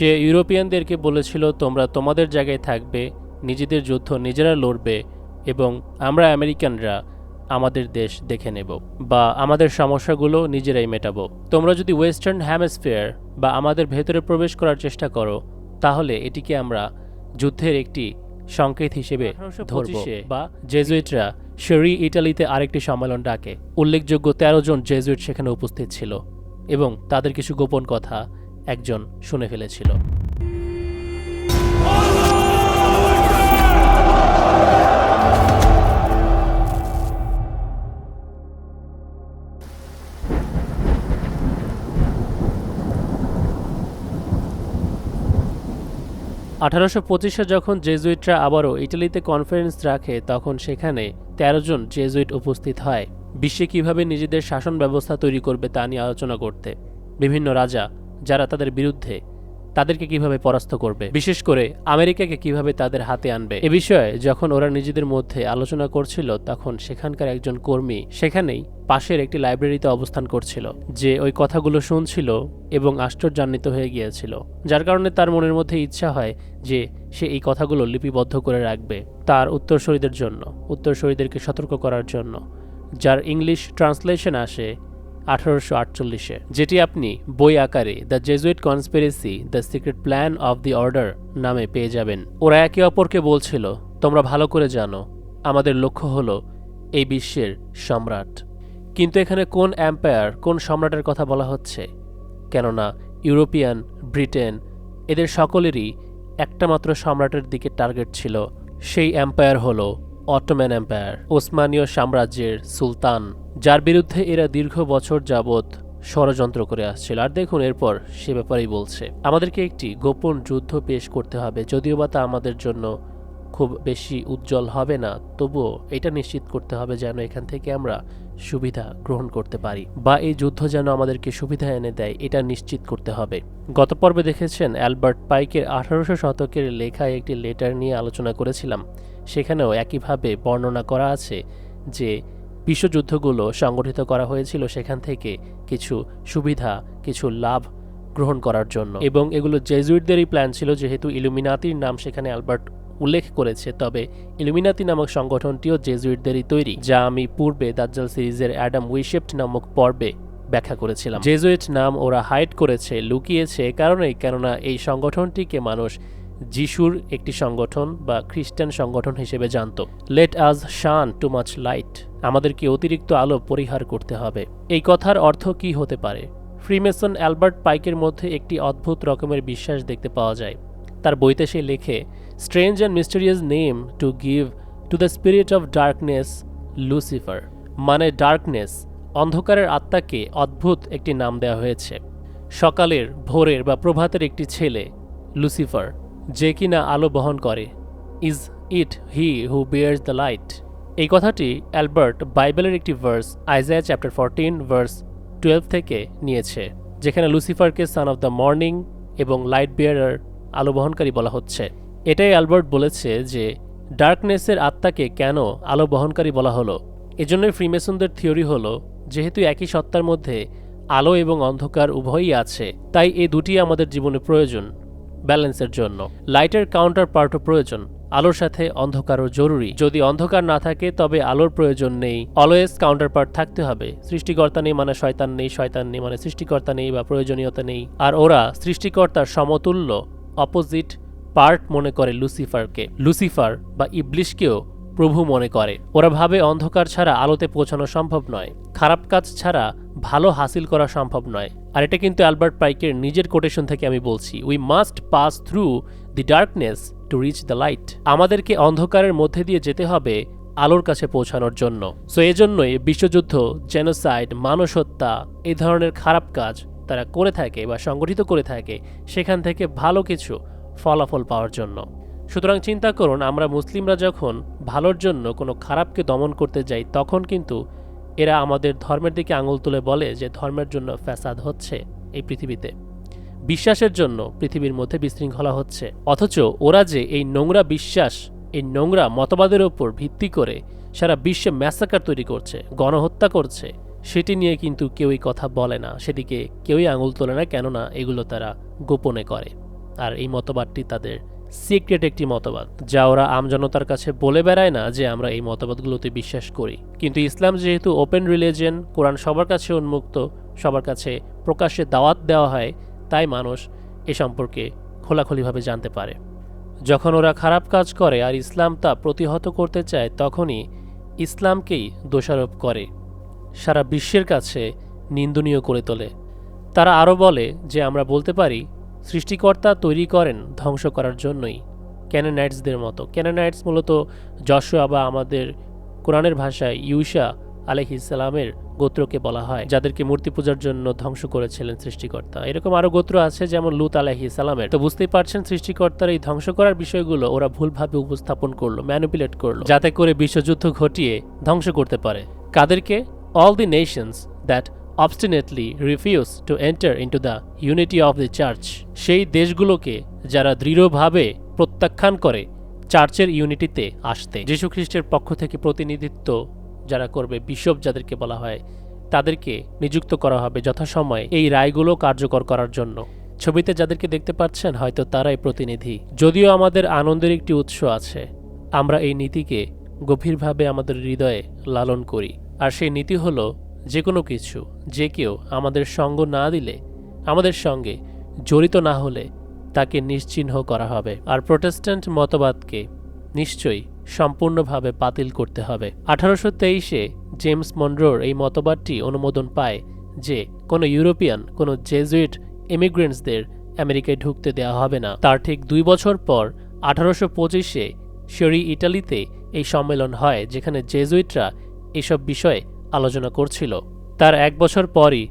সে ইউরোপিয়ানদেরকে বলেছিল তোমরা তোমাদের জায়গায় থাকবে নিজেদের যুদ্ধ নিজেরা লড়বে এবং আমরা আমেরিকানরা আমাদের দেশ দেখে নেব বা আমাদের সমস্যাগুলো নিজেরাই মেটাবো। তোমরা যদি ওয়েস্টার্ন হ্যামস্ফিয়ার বা আমাদের ভেতরে প্রবেশ করার চেষ্টা করো তাহলে এটিকে আমরা যুদ্ধের একটি সংকেত হিসেবে ধরব বা জেজুইটরা শেরি ইটালিতে আরেকটি সম্মেলন ডাকে। উল্লেখযোগ্য তেরো জন জেজুইট সেখানে উপস্থিত ছিল এবং তাদের কিছু গোপন কথা একজন শুনে ফেলেছিল। আঠারোশো পঁচিশে যখন জেজুইটরা আবারও ইটালিতে কনফারেন্স রাখে, তখন সেখানে তেরো জন জেজুইট উপস্থিত হয়। বিশ্বে কীভাবে নিজেদের শাসন ব্যবস্থা তৈরি করবে তা নিয়ে আলোচনা করতে। বিভিন্ন রাজা যারা তাদের বিরুদ্ধে তাদেরকে কীভাবে পরাস্ত করবে? বিশেষ করে আমেরিকাকে কীভাবে তাদের হাতে আনবে? এ বিষয়ে যখন ওরা নিজেদের মধ্যে আলোচনা করছিল, তখন সেখানকার একজন কর্মী সেখানেই পাশের একটি লাইব্রেরিতে অবস্থান করছিল, যে ওই কথাগুলো শুনছিল এবং আশ্চর্যান্বিত হয়ে গিয়েছিল। যার কারণে তার মনের মধ্যে ইচ্ছা হয় যে সে এই কথাগুলো লিপিবদ্ধ করে রাখবে তার উত্তরসূরিদের জন্য, উত্তরসূরিদেরকে সতর্ক করার জন্য। যার ইংলিশ ট্রান্সলেশন আসে আঠারোশো আটচল্লিশে, যেটি আপনি বই আকারে the Jesuit conspiracy the secret plan of the order নামে পেয়ে যাবেন। ওরা একে অপরকে বলছিল, তোমরা ভালো করে জানো, আমাদের লক্ষ্য হলো এই বিশ্বের সম্রাট। কিন্তু এখানে কোন এম্পায়ার কোন সম্রাটের কথা বলা হচ্ছে? কেননা ইউরোপিয়ান, ব্রিটেন, এদের সকলেরই একটা মাত্র সম্রাটের দিকে টার্গেট ছিল, সেই এম্পায়ার হলো অটোম্যান এম্পায়ার, ওসমানীয় সাম্রাজ্যের সুলতান, যার বিরুদ্ধে এরা দীর্ঘ বছর যাবৎ ষড়যন্ত্র করে আসছিল। আর দেখুন, এরপর সে ব্যাপারেই বলছে, আমাদেরকে একটি গোপন যুদ্ধ পেশ করতে হবে, যদিও বা তা আমাদের জন্য খুব বেশি উজ্জ্বল হবে না, তবুও এটা নিশ্চিত করতে হবে যেন এখান থেকে আমরা সুবিধা গ্রহণ করতে পারি বা এই যুদ্ধ যেন আমাদেরকে সুবিধা এনে দেয়, এটা নিশ্চিত করতে হবে। গত পর্বে দেখেছেন অ্যালবার্ট পাইকের আঠারোশো শতকের লেখায় একটি লেটার নিয়ে আলোচনা করেছিলাম, সেখানেও একইভাবে বর্ণনা করা আছে যে বিশ্বযুদ্ধগুলো সংগঠিত করা হয়েছিল সেখান থেকে কিছু সুবিধা, কিছু লাভ গ্রহণ করার জন্য এবং এগুলো জেজুইটদেরই প্ল্যান ছিল, যেহেতু ইলুমিনাতির নাম সেখানে অ্যালবার্ট উল্লেখ করেছে, তবে ইলুমিনাতি নামক সংগঠনটিও জেজুইটদেরই তৈরি, যা আমি পূর্বে দাজ্জাল সিরিজের অ্যাডাম উইশেপ্ট নামক পর্বে ব্যাখ্যা করেছিলাম। জেজুইট নাম ওরা হাইড করেছে, লুকিয়েছে কারণেই, কেননা এই সংগঠনটিকে মানুষ যিশুর একটি সংগঠন বা খ্রিস্টান সংগঠন হিসেবে জানত। লেট আজ শান টু মাচ লাইট আমাদেরকে অতিরিক্ত আলো পরিহার করতে হবে। এই কথার অর্থ কি হতে পারে? ফ্রিমেসন অ্যালবার্ট পাইকের মধ্যে একটি অদ্ভুত রকমের বিশ্বাস দেখতে পাওয়া যায়। তার বইতে সে লেখে strange and mysterious name to give to the spirit of darkness Lucifer মানে ডার্কনেস অন্ধকারের আত্মাকে অদ্ভুত একটি নাম দেওয়া হয়েছে। সকালের, ভোরের বা প্রভাতের একটি ছেলে লুসিফার যে কিনা আলো বহন করে। Is it he who bears the light এই কথাটি অ্যালবার্ট বাইবেলের একটি verse, Isaiah chapter fourteen, verse twelve থেকে নিয়েছে, যেখানে লুসিফারকে সান অফ দ্য মর্নিং এবং লাইট বিয়ারার আলো বহনকারী বলা হচ্ছে। এটাই অ্যালবার্ট বলেছে যে, ডার্কনেসের আত্মাকে কেন আলো বহনকারী বলা হলো? এজন্যই ফ্রিমেসনদের থিওরি হলো, যেহেতু একই সত্তার মধ্যে আলো এবং অন্ধকার উভয়ই আছে, তাই এই দুটি আমাদের জীবনে প্রয়োজন ব্যালেন্সের জন্য। লাইটের কাউন্টার পার্টও প্রয়োজন, আলোর সাথে অন্ধকারও জরুরি। যদি অন্ধকার না থাকে, তবে আলোর প্রয়োজন নেই। অলওয়েজ কাউন্টার পার্ট থাকতে হবে। সৃষ্টিকর্তা নেই মানে শয়তান নেই শয়তান নেই মানে সৃষ্টিকর্তা নেই বা প্রয়োজনীয়তা নেই। আর ওরা সৃষ্টিকর্তার সমতুল্য। অপোজিট পার্ট মনে করে লুসিফারকে। লুসিফার বা ইবলিশকেও প্রভু মনে করে। ওরা ভাবে অন্ধকার ছাড়া আলোতে পৌঁছানো সম্ভব নয়। খারাপ কাজ ছাড়া ভালো হাসিল করা সম্ভব নয়। আর এটা কিন্তু অ্যালবার্ট পাইকের নিজের কোটেশন থেকে আমি বলছি। We must pass through the darkness to reach the light আমাদেরকে অন্ধকারের মধ্যে দিয়ে যেতে হবে আলোর কাছে পৌঁছানোর জন্য। সো এজন্যই বিশ্বযুদ্ধ জেনোসাইড মানুষ হত্যা এই ধরনের খারাপ কাজ তারা করে থাকে বা সংগঠিত করে থাকে, সেখান থেকে ভালো কিছু ফলাফল পাওয়ার জন্য। সুতরাং চিন্তা করুন, আমরা মুসলিমরা যখন ভালোর জন্য কোনো খারাপকে দমন করতে যাই, তখন কিন্তু এরা আমাদের ধর্মের দিকে আঙুল তুলে বলে যে ধর্মের জন্য ফ্যাসাদ হচ্ছে এই পৃথিবীতে। বিশ্বাসের জন্য পৃথিবীর মধ্যে বিশৃঙ্খলা হচ্ছে। অথচ ওরা যে এই নোংরা বিশ্বাস, এই নোংরা মতবাদের ওপর ভিত্তি করে সারা বিশ্বে ম্যাসাকার তৈরি করছে, গণহত্যা করছে সেটি নিয়ে কিন্তু কেউই কথা বলে না। সেটিকে কেউই আঙুল তোলে না, কেননা এগুলো তারা গোপনে করে। আর এই মতবাদটি তাদের সিক্রেট একটি মতবাদ, যা ওরা আমজনতার কাছে বলে বেড়ায় না যে আমরা এই মতবাদগুলোতে বিশ্বাস করি। কিন্তু ইসলাম যেহেতু ওপেন রিলিজিয়ন কোরআন সবার কাছে উন্মুক্ত, সবার কাছে প্রকাশ্যে দাওয়াত দেওয়া হয়, তাই মানুষ এ সম্পর্কে খোলাখুলিভাবে জানতে পারে। যখন ওরা খারাপ কাজ করে আর ইসলাম তা প্রতিহত করতে চায়, তখনই ইসলামকেই দোষারোপ করে। সারা বিশ্বের কাছে নিন্দনীয় করে তোলে। তারা আরও বলে যে আমরা বলতে পারি, সৃষ্টিকর্তা তৈরি করেন ধ্বংস করার জন্যই। ক্যানানাইটসদের মতো। ক্যানানাইটস মূলত যশোয়া বা আমাদের কোরআনের ভাষায় ইউসা আলহিসালামের গোত্রকে বলা হয়, যাদেরকে মূর্তি পূজার জন্য ধ্বংস করেছিলেন সৃষ্টিকর্তা। এরকম আরও গোত্র আছে যেমন লুত আলাহি তো বুঝতেই পারছেন, সৃষ্টিকর্তার এই ধ্বংস করার বিষয়গুলো ওরা ভুলভাবে উপস্থাপন করল, ম্যানুপুলেট করল, যাতে করে বিশ্বযুদ্ধ ঘটিয়ে ধ্বংস করতে পারে। কাদেরকে? All the nations that obstinately refuse to enter into the unity of the church. সেই দেশগুলোকে যারা দৃঢ়ভাবে প্রত্যাখ্যান করে চার্চের ইউনিটিতে আসতে। যীশু খ্রিস্টের পক্ষ থেকে প্রতিনিধিত্ব যারা করবে বিশপ যাদেরকে বলা হয়, তাদেরকে নিযুক্ত করা হবে যথাসময়ে এই রায়গুলো কার্যকর করার জন্য। ছবিতে যাদেরকে দেখতে পাচ্ছেন, হয়তো তারাই প্রতিনিধি। যদিও আমাদের আনন্দের একটি উৎস আছে, আমরা এই নীতিকে গভীরভাবে আমাদের হৃদয়ে লালন করি। আর সেই নীতি হলো যে কোনো কিছু, যে কেউ আমাদের সঙ্গ না দিলে, আমাদের সঙ্গে জড়িত না হলে তাকে নিশ্চিহ্ন করা হবে। আর প্রোটেস্ট্যান্ট মতবাদকে নিশ্চয়ই সম্পূর্ণভাবে বাতিল করতে হবে। আঠারোশো তেইশে জেমস মন্ড্রোর এই মতবাদটি অনুমোদন পায় যে, কোনো ইউরোপিয়ান, কোনো জেজুইট ইমিগ্রেন্টসদের আমেরিকায় ঢুকতে দেওয়া হবে না। তার ঠিক দুই বছর পর আঠারোশো পঁচিশে শরি ইটালিতে এই সম্মেলন হয়, যেখানে জেজুইটরা এসব বিষয়ে আলোচনা করছিল। তার এক বছর পরই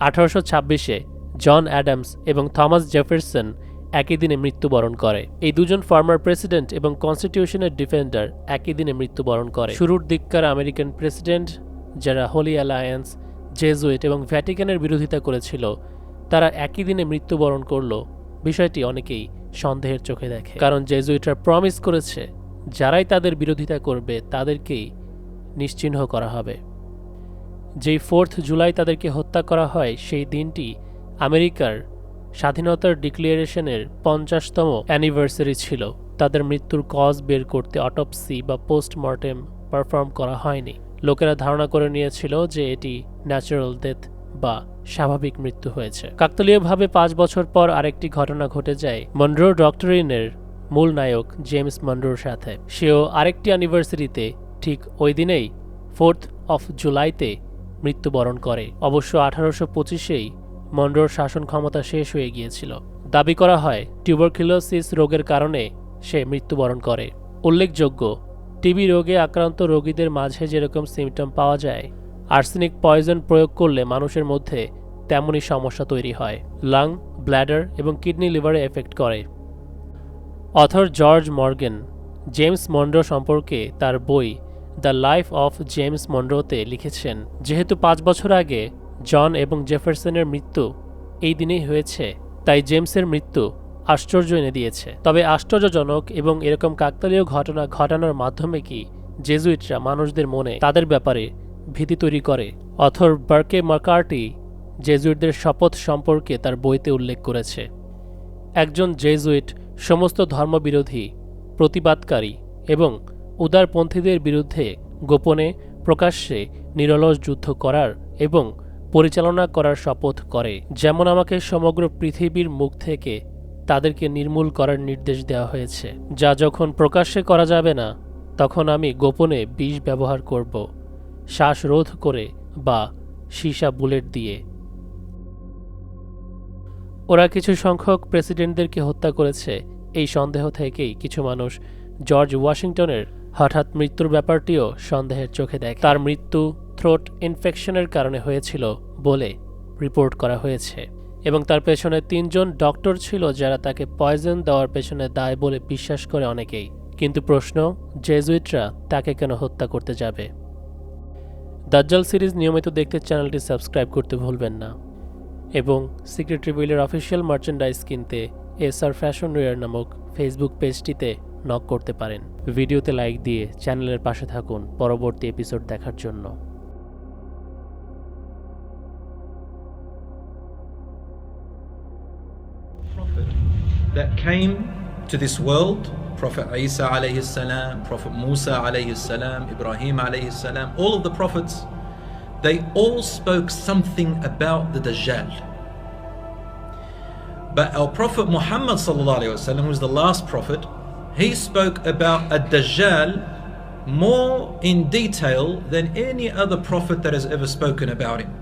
আঠারোশো ছাব্বিশে জন অ্যাডামস এবং থমাস জেফারসন একই দিনে মৃত্যুবরণ করে। এই দুজন ফর্মার প্রেসিডেন্ট এবং কনস্টিটিউশনের ডিফেন্ডার একই দিনে মৃত্যুবরণ করে। শুরুর দিককার আমেরিকান প্রেসিডেন্ট, যারা হোলি অ্যালায়েন্স, জেজুইট এবং ভ্যাটিকানের বিরোধিতা করেছিল, তারা একই দিনে মৃত্যুবরণ করল। বিষয়টি অনেকেই সন্দেহের চোখে দেখে। কারণ জেজুইটরা প্রমিস করেছে, যারাই তাদের বিরোধিতা করবে, তাদেরকেই নিশ্চিহ্ন করা হবে। যেই ফোর্থ জুলাই তাদেরকে হত্যা করা হয়, সেই দিনটি আমেরিকার স্বাধীনতার ডিক্লিয়ারেশনের পঞ্চাশতম অ্যানিভার্সারি ছিল। তাদের মৃত্যুর কজ বের করতে অটপসি বা পোস্টমর্টেম পারফর্ম করা হয়নি। লোকেরা ধারণা করে নিয়েছিল যে এটি ন্যাচারাল ডেথ বা স্বাভাবিক মৃত্যু হয়েছে। কাকতলীয়ভাবে পাঁচ বছর পর আরেকটি ঘটনা ঘটে যায় মন্ড্রো ডক্টরিনের মূল নায়ক জেমস মন্ড্রোর সাথে। সেও আরেকটি অ্যানিভার্সারিতে ঠিক ওই দিনেই ফোর্থ অফ জুলাইতে মৃত্যুবরণ করে। অবশ্য আঠারোশো পঁচিশেই মন্ডোর শাসন ক্ষমতা শেষ হয়ে গিয়েছিল। দাবি করা হয় টিউবারকিলোসিস রোগের কারণে সে মৃত্যুবরণ করে। উল্লেখযোগ্য, টিবি রোগে আক্রান্ত রোগীদের মাঝে যেরকম সিমটম পাওয়া যায়, আর্সেনিক পয়জন প্রয়োগ করলে মানুষের মধ্যে তেমনই সমস্যা তৈরি হয়। লাং, ব্ল্যাডার এবং কিডনি লিভারে এফেক্ট করে। Author George Morgen, James Mondo সম্পর্কে তার বই দ্য লাইফ অফ জেমস মন্ডোতে লিখেছেন, যেহেতু পাঁচ বছর আগে জন এবং জেফারসনের মৃত্যু এই দিনেই হয়েছে, তাই জেমসের মৃত্যু আশ্চর্য এনে দিয়েছে। তবে আশ্চর্যজনক এবং এরকম কাকতালীয় ঘটনা ঘটানোর মাধ্যমে কি জেজুইটরা মানুষদের মনে তাদের ব্যাপারে ভীতি তৈরি করে? অথর বার্কে মার্কার্টি জেজুইটদের শপথ সম্পর্কে তার বইতে উল্লেখ করেছে, একজন জেজুইট সমস্ত ধর্মবিরোধী, প্রতিবাদকারী এবং উদারপন্থীদের বিরুদ্ধে গোপনে প্রকাশ্যে নিরলস যুদ্ধ করার এবং পরিচালনা করার শপথ করে। যেমন আমাকে সমগ্র পৃথিবীর মুখ থেকে তাদেরকে নির্মূল করার নির্দেশ দেওয়া হয়েছে। যা যখন প্রকাশ্যে করা যাবে না, তখন আমি গোপনে বিষ ব্যবহার করব, শ্বাসরোধ করে বা সীসা বুলেট দিয়ে। ওরা কিছু সংখ্যক প্রেসিডেন্টদেরকে হত্যা করেছে। এই সন্দেহ থেকেই কিছু মানুষ জর্জ ওয়াশিংটনের হঠাৎ মৃত্যুর ব্যাপারটিও সন্দেহের চোখে দেখে। তার মৃত্যু থ্রোট ইনফেকশনের কারণে হয়েছিল বলে রিপোর্ট করা হয়েছে। এবং তার পেছনে তিনজন ডক্টর ছিল যারা তাকে পয়জন দেওয়ার পেছনে দায় বলে বিশ্বাস করে অনেকেই। কিন্তু প্রশ্ন জেজুইটরা তাকে কেন হত্যা করতে যাবে? দাজ্জাল সিরিজ নিয়মিত দেখতে চ্যানেলটি সাবস্ক্রাইব করতে ভুলবেন না। এবং সিক্রেট রিভিলের অফিসিয়াল মার্চেন্ডাইজ কিনতে এসআর ফ্যাশন ওয়ার নামক ফেসবুক পেজটিতে নক করতে পারেন। ভিডিওতে লাইক দিয়ে চ্যানেলের পাশে থাকুন পরবর্তী এপিসোড দেখার জন্য prophet that came to this world Prophet Isa alayhi salam, Prophet Musa alayhi salam, Ibrahim alayhi salam, all of the prophets, they all spoke something about the Dajjal. But our Prophet Muhammad sallallahu alayhi wasallam, who was the last prophet, he spoke about a Dajjal more in detail than any other prophet that has ever spoken about him.